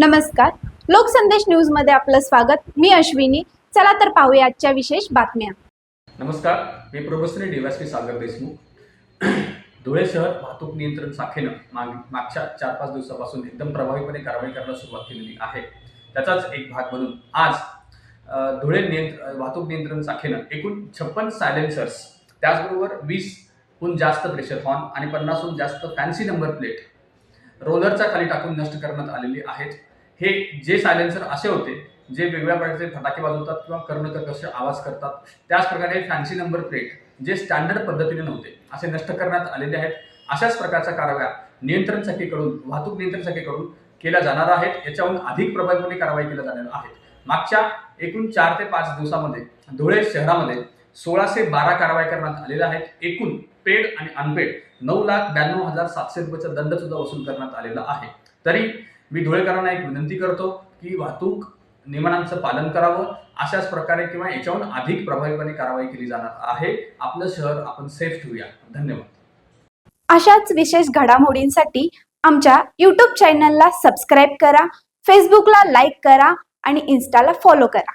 नमस्कार. लोकसंदेश न्यूजमध्ये आपलं स्वागत. मी अश्विनी. चला तर पाहूया आजच्या विशेष बातम्या. नमस्कार. मी प्रोफेसर देवाश्री सागर देशमुख. धुळे शहर वाहतूक नियंत्रण शाखेनं माग मागच्या चार पाच दिवसापासून एकदम प्रभावीपणे कारवाई करायला सुरुवात केलेली आहे. त्याचाच एक भाग म्हणून आज धुळे नियंत्र वाहतूक नियंत्रण शाखेनं एकूण छप्पन सायलेन्सर्स त्याचबरोबर वीसहून जास्त प्रेशर हॉर्न आणि पन्नासहून जास्त फॅन्सी नंबर प्लेट रोलरच्या खाली टाकून नष्ट करण्यात आलेली आहेत. हे जे सायलेन्सर असे होते जे वेगवेगळ्या प्रकारचे फटाके वाजवतात किंवा कर्णकर्कश आवाज करतात त्याचप्रकारे फॅन्सी नंबर प्लेट जे स्टँडर्ड पद्धतीने नव्हते असे नष्ट करण्यात आलेले आहेत. अशाच प्रकारच्या कारवाया नियंत्रण शाखेकडून वाहतूक नियंत्रण शाखेकडून केल्या जाणार आहेत. याच्याहून अधिक प्रभावीपणे कारवाई केल्या जाणार आहेत. मागच्या एकूण चार ते पाच दिवसामध्ये धुळे शहरामध्ये सोळाशे बारा कारवाई करण्यात आलेल्या आहेत. एकूण पेड आणि अनपेड नऊ लाख ब्याण्णव हजार सातशे रुपयाचा दंड सुद्धा वसूल करण्यात आलेला आहे. तरी मी धुळेकरांना एक विनंती करतो की वाहतूक नियमांचं पालन करावं. अशाच प्रकारे किंवा याच्याहून अधिक प्रभावीपणे कारवाई केली जाणार आहे. आपलं शहर आपण सेफ ठेवूया. धन्यवाद. अशाच विशेष घडामोडींसाठी आमच्या यूट्यूब चॅनलला सबस्क्राईब करा फेसबुकला लाईक करा आणि इन्स्टाला फॉलो करा.